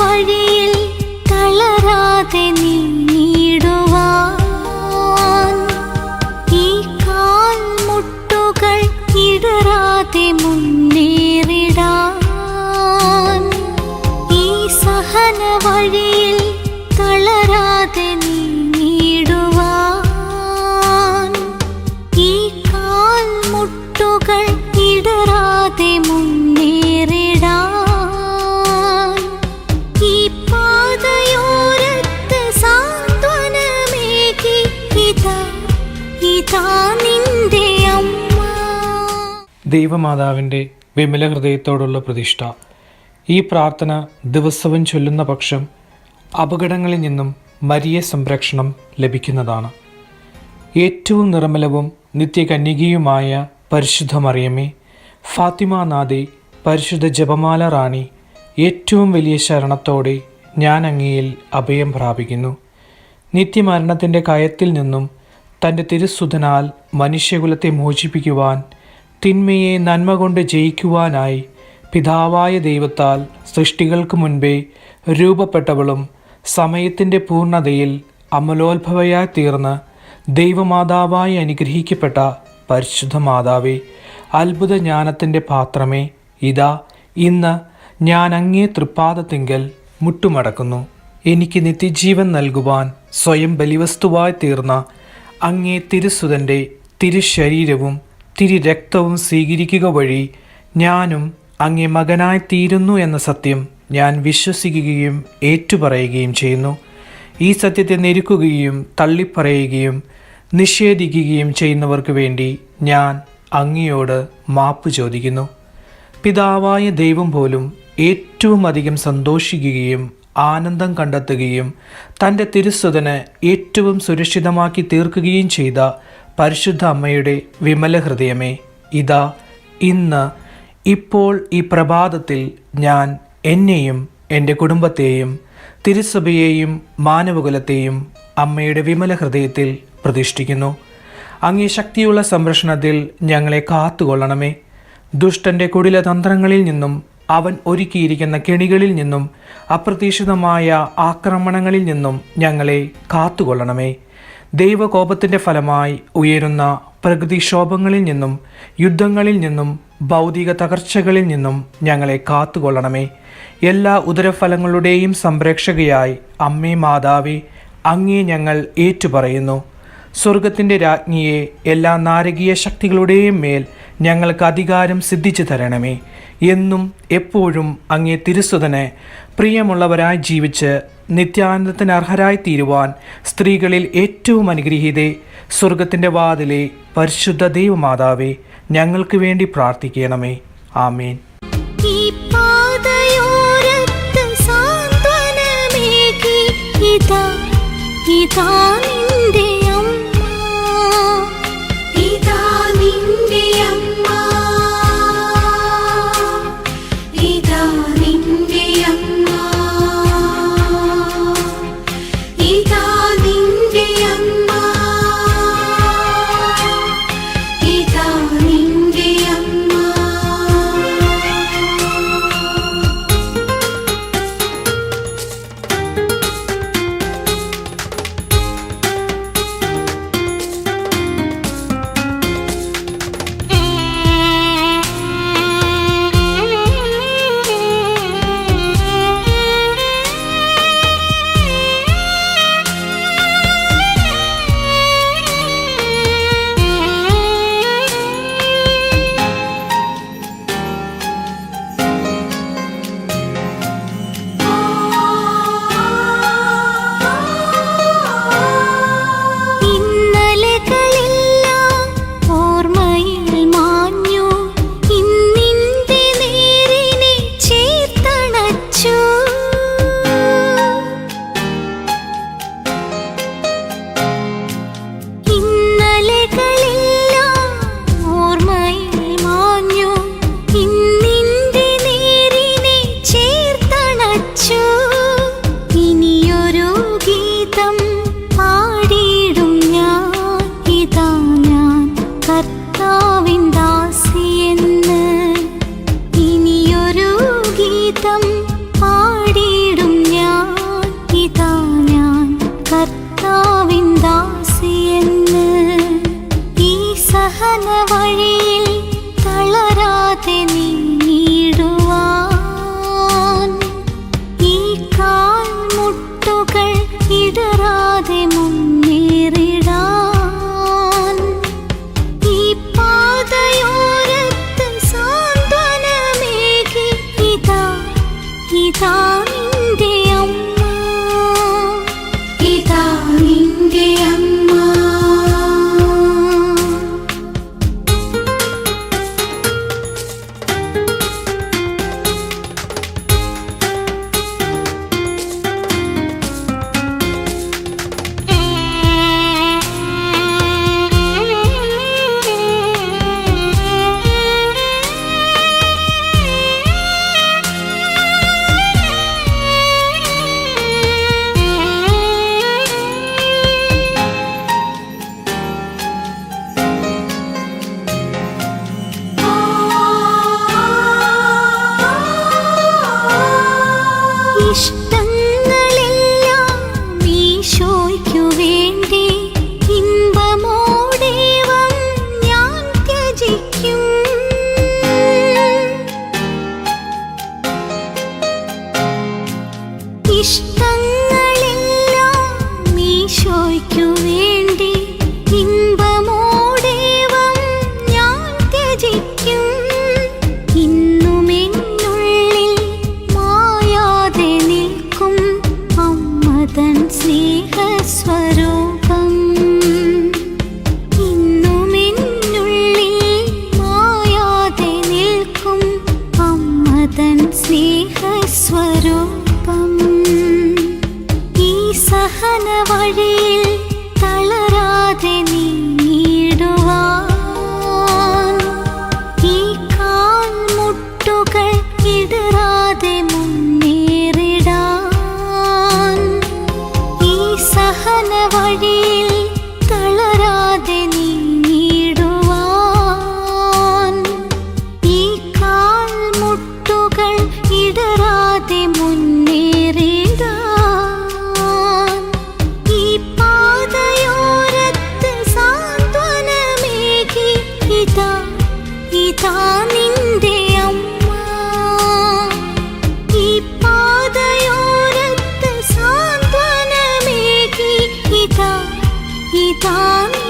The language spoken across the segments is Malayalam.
വഴി ദൈവമാതാവിന്റെ വിമല ഹൃദയത്തോടുള്ള പ്രതിഷ്ഠ. ഈ പ്രാർത്ഥന ദിവസവും ചൊല്ലുന്ന പക്ഷം അപകടങ്ങളിൽ നിന്നും മരിയ സംരക്ഷണം ലഭിക്കുന്നതാണ്. ഏറ്റവും നിർമ്മലവും നിത്യകന്യകയുമായ പരിശുദ്ധ മറിയമേ ഫാത്തിമ നാദി പരിശുദ്ധ ജപമാല റാണി ഏറ്റവും വലിയ ശരണത്തോടെ ഞാൻ അങ്ങയിൽ അഭയം പ്രാപിക്കുന്നു. നിത്യമരണത്തിന്റെ കയത്തിൽ നിന്നും തന്റെ തിരുസുതനാൽ മനുഷ്യകുലത്തെ മോചിപ്പിക്കുവാൻ തിന്മയെ നന്മ കൊണ്ട് ജയിക്കുവാനായി പിതാവായ ദൈവത്താൽ സൃഷ്ടികൾക്ക് മുൻപേ രൂപപ്പെട്ടവളും സമയത്തിന്റെ പൂർണതയിൽ അമലോത്ഭവയായി തീർന്ന് ദൈവമാതാവായി അനുഗ്രഹിക്കപ്പെട്ട പരിശുദ്ധ മാതാവേ അത്ഭുത ജ്ഞാനത്തിന്റെ പാത്രമേ ഇതാ ഇന്ന് ഞാൻ അങ്ങേ തൃപ്പാദത്തിങ്കൽ മുട്ടുമടക്കുന്നു. എനിക്ക് നിത്യജീവൻ നൽകുവാൻ സ്വയം ബലിവസ്തുവായി തീർന്ന അങ്ങേ തിരുസുതന്റെ തിരുശരീരവും തിരുരക്തവും സ്വീകരിക്കുക വഴി ഞാനും അങ്ങേ മകനായി തീരുന്നു എന്ന സത്യം ഞാൻ വിശ്വസിക്കുകയും ഏറ്റുപറയുകയും ചെയ്യുന്നു. ഈ സത്യത്തെ നെരുക്കുകയും തള്ളിപ്പറയുകയും നിഷേധിക്കുകയും ചെയ്യുന്നവർക്ക് വേണ്ടി ഞാൻ അങ്ങയോട് മാപ്പ് ചോദിക്കുന്നു. പിതാവായ ദൈവം പോലും ഏറ്റവും അധികം സന്തോഷിക്കുകയും ആനന്ദം കണ്ടെത്തുകയും തന്റെ തിരുസ്വതന് ഏറ്റവും സുരക്ഷിതമാക്കി തീർക്കുകയും ചെയ്ത പരിശുദ്ധ അമ്മയുടെ വിമല ഹൃദയമേ ഇതാ ഇന്ന് ഇപ്പോൾ ഈ പ്രഭാതത്തിൽ ഞാൻ എന്നെയും എന്റെ കുടുംബത്തെയും തിരുസഭയെയും മാനവകുലത്തെയും അമ്മയുടെ വിമല ഹൃദയത്തിൽ പ്രതിഷ്ഠിക്കുന്നു. അങ്ങേ ശക്തിയുള്ള സംരക്ഷണത്തിൽ ഞങ്ങളെ കാത്തുകൊള്ളണമേ. ദുഷ്ടന്റെ കുടിലതന്ത്രങ്ങളിൽ നിന്നും അവൻ ഒരുക്കിയിരിക്കുന്ന കെണികളിൽ നിന്നും അപ്രതീക്ഷിതമായ ആക്രമണങ്ങളിൽ നിന്നും ഞങ്ങളെ കാത്തുകൊള്ളണമേ. ദൈവകോപത്തിന്റെ ഫലമായി ഉയരുന്ന പ്രകൃതിക്ഷോഭങ്ങളിൽ നിന്നും യുദ്ധങ്ങളിൽ നിന്നും ഭൗതിക തകർച്ചകളിൽ നിന്നും ഞങ്ങളെ കാത്തുകൊള്ളണമേ. എല്ലാ ഉദരഫലങ്ങളുടെയും സംരക്ഷകയായി അമ്മേ മാതാവേ അങ്ങേ ഞങ്ങൾ ഏറ്റുപറയുന്നു. സ്വർഗത്തിന്റെ രാജ്ഞിയെ എല്ലാ നാരകീയ ശക്തികളുടെയും മേൽ ഞങ്ങൾക്ക് അധികാരം സിദ്ധിച്ചു തരണമേ. എന്നും എപ്പോഴും അങ്ങേ തിരുസുതനെ പ്രിയമുള്ളവരായി ജീവിച്ച് നിത്യാനന്ദത്തിന് അർഹരായി തീരുവാൻ സ്ത്രീകളിൽ ഏറ്റവും അനുഗ്രഹീതേ സ്വർഗത്തിന്റെ വാതിലെ പരിശുദ്ധ ദൈവമാതാവേ ഞങ്ങൾക്ക് വേണ്ടി പ്രാർത്ഥിക്കണമേ. ആമേൻ. ഇതാ tenía. Peace. வாழி காண்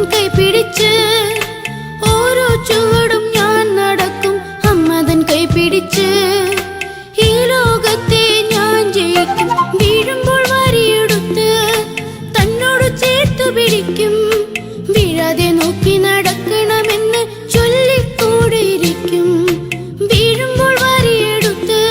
നിൻ കൈ പിടിച്ച് ഓരോ ചുവടും ഞാൻ നടക്കും. അമ്മതൻ കൈ പിടിച്ച് ഈ ലോകത്തെ ഞാൻ ജയിക്കും. വീഴുമ്പോൾ വരിയെടുത്ത് തന്നോട് ചേർത്ത് പിടിക്കും. വീഴാതെ നോക്കി നടക്കണമെന്ന് ചൊല്ലിക്കൂടിയിരിക്കും. വീഴുമ്പോൾ വരിയെടുത്ത്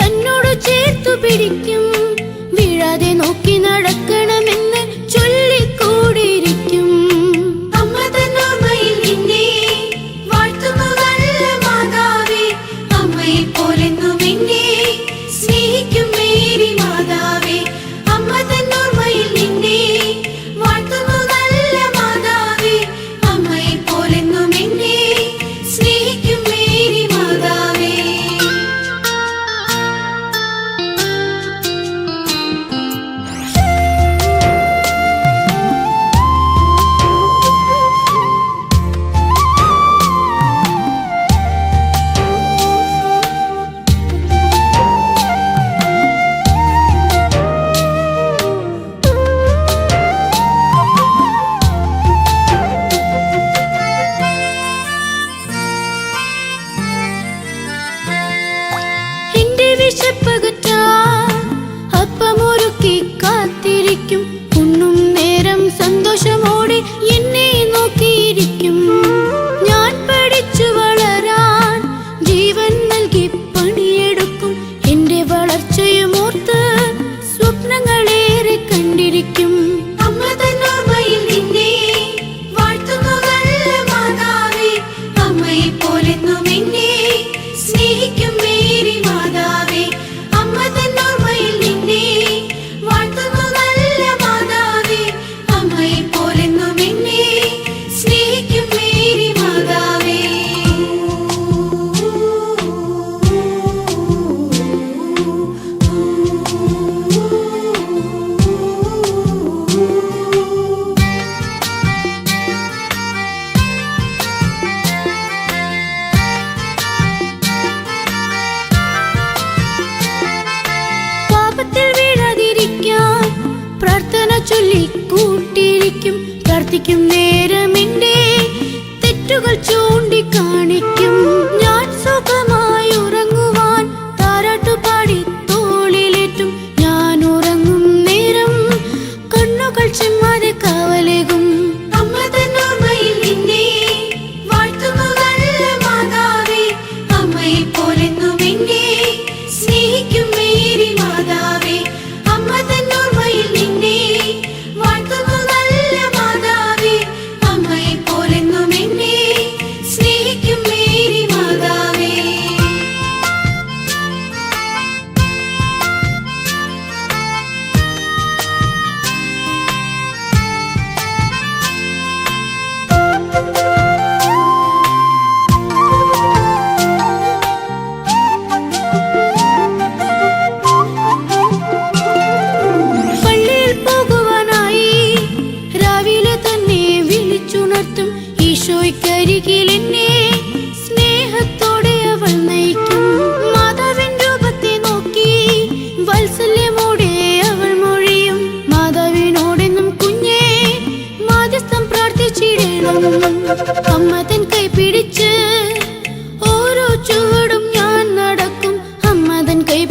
തന്നോട് ചേർത്തു പിടിക്കും. വീഴാതെ നോക്കി നടക്കണം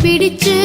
பிடிச்சு